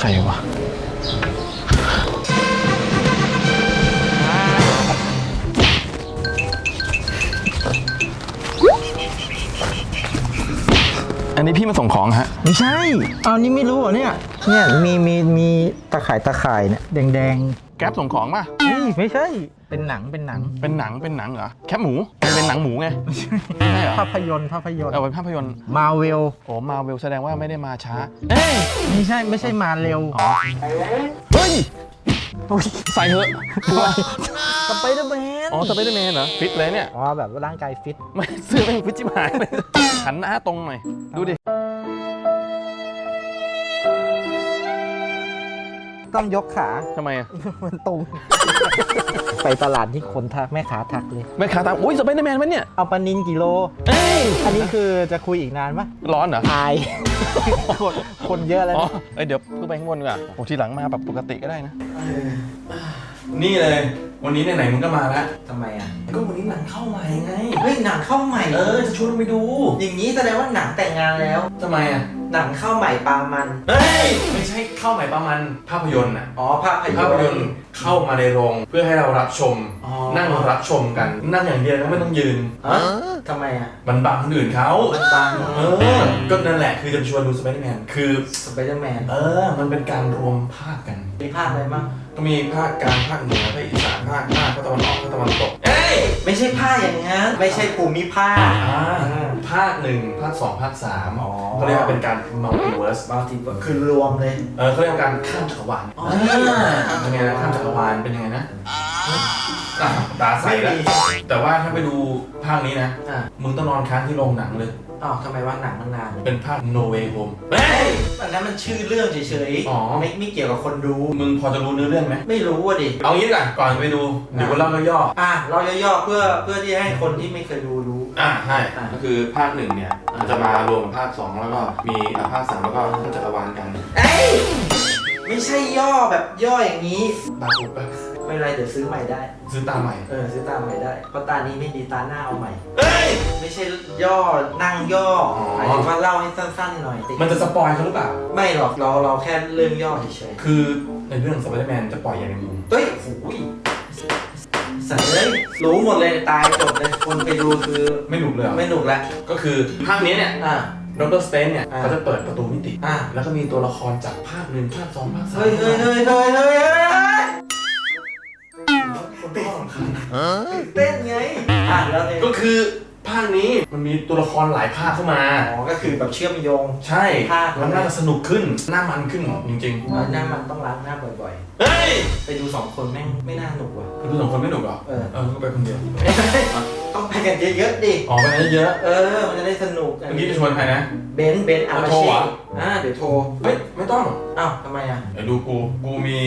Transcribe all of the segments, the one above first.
ใครวะ อันนี้พี่มาส่งของฮะ ไม่ใช่เอานี่ไม่รู้เหรอเนี่ย เนี่ยมีมีมีตะข่ายตะข่ายเนี่ยแดงแดงแก๊ปส่งของป่ะๆนี่ไม่ใช่ เป็นหนังเป็นหนังเป็นหนังเป็นหนังเหรอแคปหมูเป็นหนังหมูไงใช่เหรอภาพยนตร์ภาพยนตร์เอาเป็นภาพยนตร์มาเวลโอ้มาเวลแสดงว่าไม่ได้มาช้าเอ้ยไม่ใช่ไม่ใช่มาเร็วอ๋อเฮ้ยใส่เถอะกลัวสไปเดอร์แมนอ๋อสไปเดอร์แมนเหรอฟิตเลยเนี่ยอ๋อแบบว่าร่างกายฟิตไม่เสื้อแม่งฟิตจิบหายเลยหันหน้าตรงหน่อยดูดิ ต้องยกขา ทำไมอะมันตรง ไปตลาดที่คนทักแม่ค้าทักเลย แม่ค้าตามอุ้ยสไปเดอร์แมนมันเนี่ยเอาปลานินกิโล เอ้ยอันนี้คือจะคุยอีกนานปะร้อนเหรอ อาย คนคนเยอะแล้วอ๋อ นะเอ้ยเดี๋ยวขึ้นไปข้างบนดีกว่าโอ้ทีหลังมาแบบปกติก็ได้นะ นี่เลย วันนี้ไหนๆมึงก็มาแล้ว ทำไมอะ ก็วันนี้หนังเข้าใหม่ไง เฮ้ยหนังเข้าใหม่ เออ จะชวนมึงไปดู อย่างนี้แสดงว่าหนังแต่งงานแล้ว ทำไมอะ หนังเข้าใหม่ปามัน เฮ้ย ไม่ใช่เข้าใหม่ประมาณภาพยนตร์อะ อ๋อภาพยนตร์ ภาพยนตร์เข้ามาในโรงเพื่อให้เรารับชม อ๋อ นั่งรับชมกัน นั่งอย่างเดียวนะไม่ต้องยืนฮะทำไมอะมันบังคนอื่นเขามันบางเออ ก็นั่นแหละคือจะชวนดูสไปเดอร์แมนคือ สไปเดอร์แมนเออ มันเป็นการรวมภาคกัน มีภาคอะไรบ้าง ก็มีภาคกลางภาคเหนือภาคอีสานภาคใต้ภาคตะวันออกภาคตะวันตก เอ้ยไม่ใช่ภาคอย่างนั้นไม่ใช่ภูมิภาค อ่าภาคหนึ่งภาคสองภาคสามอ๋อ เขาเรียกว่าเป็นการมัลติเวิร์สบางทีก็คือรวมเลยเออเขาเรียกว่าการข้ามจักรวาลอ๋อเป็นไงนะข้ามจักรวาลเป็นยังไงนะอะตาใสแล้วไม่มีแต่ว่าถ้าไปดูภาคนี้นะ อะมึงต้องนอนค้างที่โรงหนังเลย อ้าวทำไมว่าหนังมันนานเป็นภาค No Way Home เฮ้ยอันนั้นมันชื่อเรื่องเฉยอ๋อไม่ไม่เกี่ยวกับคนดู มึงพอจะรู้เนื้อเรื่องไหม ไม่รู้อะดิ เอางี้ดีกว่าก่อนไปดูเดี๋ยวกูเล่าย่ออะเราย่อๆเพื่อเพื่อที่ให้คนที่ไม่เคยดูรู้ ๆอ่าใช่อะก็คือภาคหนึ่งเนี่ยมันจะมารวมกับภาคสองแล้วก็มีอะภาคสามแล้วก็ข้ามจักรวาลกันเอ้ยไม่ใช่ย่อแบบย่ออย่างนี้ บาปุบปะ ไม่เป็นไรเดี๋ยวซื้อใหม่ได้ ซื้อตามใหม่ เออซื้อตามใหม่ได้เพราะตานี้ไม่ดีตาหน้าเอาใหม่เอ้ย ไม่ใช่ย่อนั่งย่อออ หมายถึงว่าเล่าให้สั้นๆหน่อยมันจะสปอยเขาหรือเปล่า ไม่หรอกเราเราแค่เรื่องย่อเฉยคือในเรื่องสไปเดอร์แมนจะปล่อยอย่างในมุม ๆเฮ้ยโอ้ยสัตว์เลยรู้หมดเลยตายจบเลยคนไปดูคือไม่หนุกเลยเหรอไม่หนุกแล้วก็คือภาคนี้เนี่ยอะดรสเตนเนี่ยอ่า เขาจะเปิดประตูมิติ อะแล้วก็มีตัวละครจากภาคหนึ่งภาคสองภาคสามเฮ้ยเฮ้ยเฮ้ยเฮ้ยเฮ้ยเฮ้ย คนต้องสำคัญเต้นไงอะแล้วไงก็คือภาคนี้มันมีตัวละครหลายภาคเข้ามา อ๋อก็คือแบบเชื่อมโยง ใช่ภาค แล้วน่าจะสนุกขึ้น หน้ามันขึ้นจริงแล้วหน้ามันต้องล้างหน้าบ่อยๆเฮ้ยๆ ไปดูสองคนแม่งไม่น่าหนุกว่ะ ไปดูสองคนไม่หนุกเหรอ เออ เออก็ไปคนเดียว ต้องไปกันเยอะๆดิ อ๋อไปเยอะเออ มันจะได้สนุกเมื่อกี้จะชวนใครนะ เบนซ์เบนซ์อามาโทรชิเหรอ อ่าเดี๋ยวโทร เฮ้ย ไม่ต้องอ้าวทำไมอะ เดี๋ยวดูกู กูมี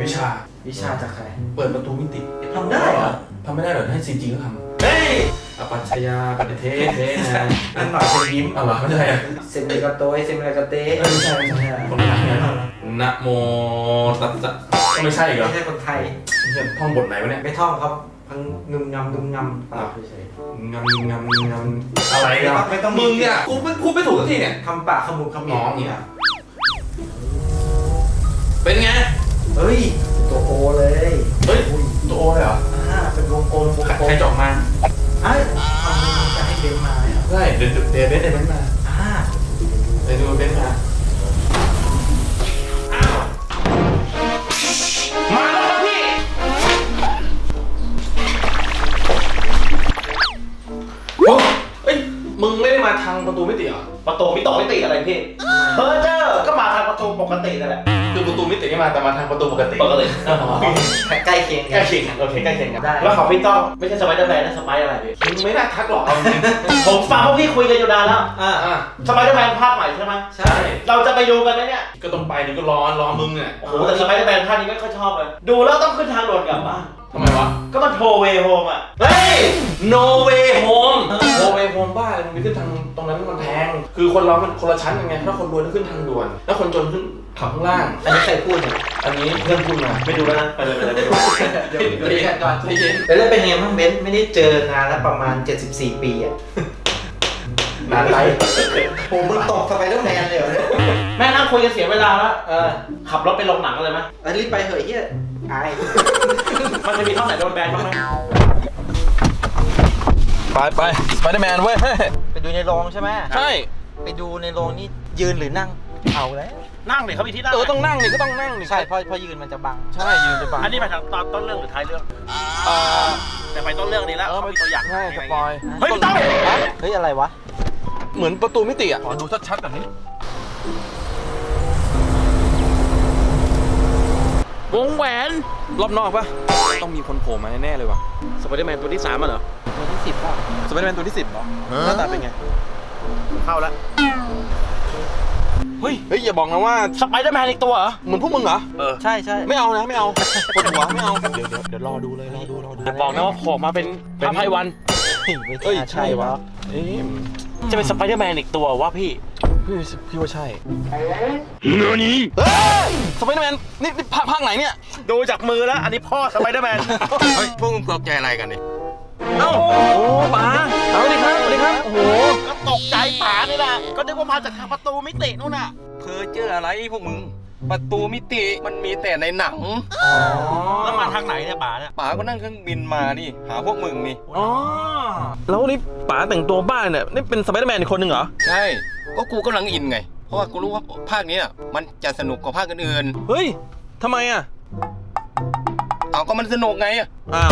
วิชา วิชาจากใคร เปิดประตูมิติ ทำได้เหรอทำไม่ได้เหรอให้ซีจีเขาทำเฮ้ยอปัญชยาปฏิเทศเทนะนั่นหน่อยเซยิ้มเอาเหรอไม่ใช่อะเซมเลกาโตยเซมเลกาเตเออไม่ใช่ไม่ใช่คนละอย่างนะนะโมตัสสะก็ไม่ใช่อีกเหรอไม่ใช่คนไทยไม่ใช่ท่องบทไหนวะเนี่ย ไม่ท่องครับพังงึมงำงึมงำเปล่าเฉยงำงำงำอะไรไม่ต้อะองไม่ต้องมึงเนี่ยกูไม่พูดไม่ถูกสักทีเนี่ยๆคำปากขมุกขมิน้องเนี่ยเป็นไง เฮ้ยตัวโอเลยเฮ้ย ประตูมิติเหรอประตูมิตกมิติอะไรพี่เฮ้อเจ้าก็มาทางประตูปกตินั่นแหละ คือประตูมิติไม่มาแต่มาทางประตูปกติปกติใกล้เคียงใกล้เคียงกันโอเคใกล้เคียงกันได้ แล้วของพี่ต้องไม่ใช่สไปเดอร์แมนนะสไปเดอร์อะไรพี่มึงไม่น่าทักหรอกเอาจริงผมฟังพวกพี่คุยกันอยู่นานแล้วอ่าอะสไปเดอร์แมนภาคใหม่ใช่ไหมใช่ เราจะไปดูกันไหมเนี่ยก็ต้องไปเดี๋ยวก็รอรอมึงเนี่ยโอ้โหแต่สไปเดอร์แมนภาคนี้ไม่ค่อยชอบเลยดูแล้วต้องขึ้นทางด่วนกลับบ้าน ทำไมวะ ก็มันโทเวโฮมอะ เฮ้ย no way home no way home บ้าเลยมึงไปขึ้นทางตรงนั้นมันแพง คือคนเรามันคนละชั้นกันไง ถ้าคนรวยต้องขึ้นทางด่วน แล้วคนจนขึ้นขับข้างล่าง อันนี้ใครพูดเนี่ย อันนี้เพื่อนพูดมาไปดูแล้วนะ ไปเลยไปเลยไปดูเดี๋ยวดูดีกันก่อนใจเย็นแล้วเป็นไงบ้างเบนซ์ไม่ได้เจอนานแล้วประมาณ 74 ปีอะนานไปโอ้มึงตกสไปเดอร์แมนเลยเหรอเนี่ยแม่นั่งคุยกันเสียเวลาแล้วเออขับรถไปลงหนังกันเลยไหมไปรีบไปเถอะไอ้เฮีย อายมันจะมีท่อนไหนโดนแบนบ้างไหมไปไปสไปเดอร์แมนเว้ย ไปดูในโรงใช่ไหมใช่ ไปดูในโรงนี่ยืนหรือนั่ง เอาแล้ว นั่งเลยเขามีที่นั่งเออต้องนั่งดิก็ต้องนั่งดิใช่เพราะเพราะยืนมันจะบัง ใช่ยืนจะบังอันนี้ไปทางตอนต้นเรื่องหรือท้ายเรื่องเออแต่ไปต้นเรื่องนี้แล้วเออเขามีตัวอย่างใช่สปอยเฮ้ยไม่ต้องเฮ้ยอะไรวะ เหมือนประตูมิติอะขอดูชัดๆแบบนี้วงแหวน รอบนอกปะต้องมีคนโผล่มาแน่ๆเลยว่ะสไปเดอร์แมนตัวที่สามอะเหรอตัวที่สิบป่ะสไปเดอร์แมนตัวที่สิบเหรอหน้าตาเป็นไง เข้าแล้วเฮ้ยเฮ้ยอย่าบอกนะว่าสไปเดอร์แมนอีกตัวเหรอเหมือนพวกมึงเหรอเออใช่ใช่ไม่เอานะไม่เอาปวดหัวไม่เอาเดี๋ยวเดี๋ยวเดี๋ยวรอดูเลยรอดูรอดูอย่าบอกนะว่าโผล่มาเป็นพระไพวันไม่เอ้ยน่าใช่วะหรอกเอ้ยจะเป็นสไปเดอร์แมนอีกตัววะพี่พี่พี่ว่าใช่เนื้อนี้เฮ้ย สไปเดอร์แมนนี่นี่ภาคภาคไหนเนี่ยดูจากมือแล้ว อันนี้พ่อสไปเดอร์แมน เฮ้ยพวกมึงตกใจอะไรกันเนี่ยเอ้าโอ้ป๋าเอาสวัสดีครับสวัสดีครับโอ้โหก็ตกใจป๋านี่แหละก็นึกว่ามาจากทางประตูมิตินู่นน่ะ เพอเจออะไรพวกมึง ประตูมิติมันมีแต่ในหนังแล้วมาทางไหนเนี่ยป๋าเนี่ยป๋าก็นั่งเครื่องบินมานี่ หาพวกมึงนี่ อ๋อแล้วนี่ป๋าแต่งตัวบ้านเนี่ยนี่เป็นสไปเดอร์แมนอีกคนหนึ่งเหรอ ใช่ ก็กูกำลังอินไงเพ ราะว่ากูรู้ว่าภาคเนี้ยมันจะสนุกกว่าภาคอื่นเฮ้ยทำไมอะๆเอาก็มันสนุกไง อ้าว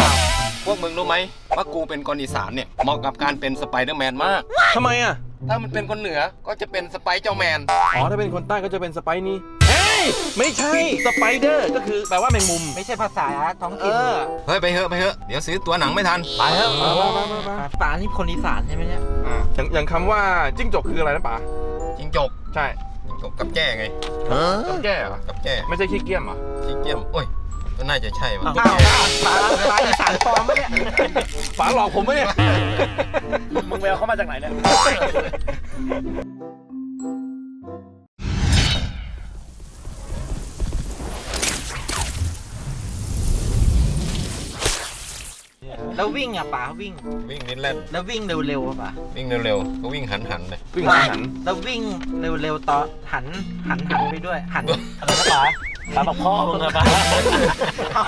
พวกมึงรู้ไหมว่ากูเป็นคนอีสานเนี่ยเหมาะกับการเป็นสไปเดอร์แมนมาก ทำไมอะถ้ามันเป็นคนเหนือก็จะเป็นสไปเจ้าแมน อ๋อถ้าเป็นคนใต้ก็จะเป็นสไปนี่เฮ้ยไม่ใช่สไปเดอร์ก็คือแปลว่าแมงมุมไม่ใช่ภาษาท้องเอถิ่นอเฮ้ยไปเถอะไปเถอะเดี๋ยวซื้อตัวหนังไม่ทัน ไปเถอะมามามามามาป่านี่คนอีสานใช่ไหมเนี่ยอะอย่างอย่างคำว่าจิ้งจกคืออะไรนะป๋าจิงจก ใช่จิงจกกับแจ้ไงต้องแก้เหรอกับแจ้ไม่ใช่ขี้เกียจเหรอขี้เกียจโอ้ยก็น่าจะใช่ว่ะอ้าวป่าป่าอีสานปลอมปะเนี่ยป๋าหลอกผมไหมเนี่ยมึงแววเข้ามาจากไหนเนี่ย แล้ววิ่งอะป่าวิ่ง วิ่งนิดแล่นแล้ววิ่งเร็วๆอะป่าวิ่งเร็วๆก็วิ่งหันๆเลยวิ่งหันหันแล้ววิ่งเร็วๆต่อหันหันหันไปด้วย หันอะไรนะป๋าป๋าบอกพ่อมึงอะป๋าเอา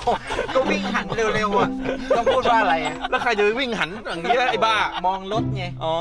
ก็วิ่งหันเร็วๆอะต้องพูดว่าอะไรอะแล้วใครจะไปวิ่งหันอย่างนี้ล่ะไอ้บ้ามองรถไง อ๋อ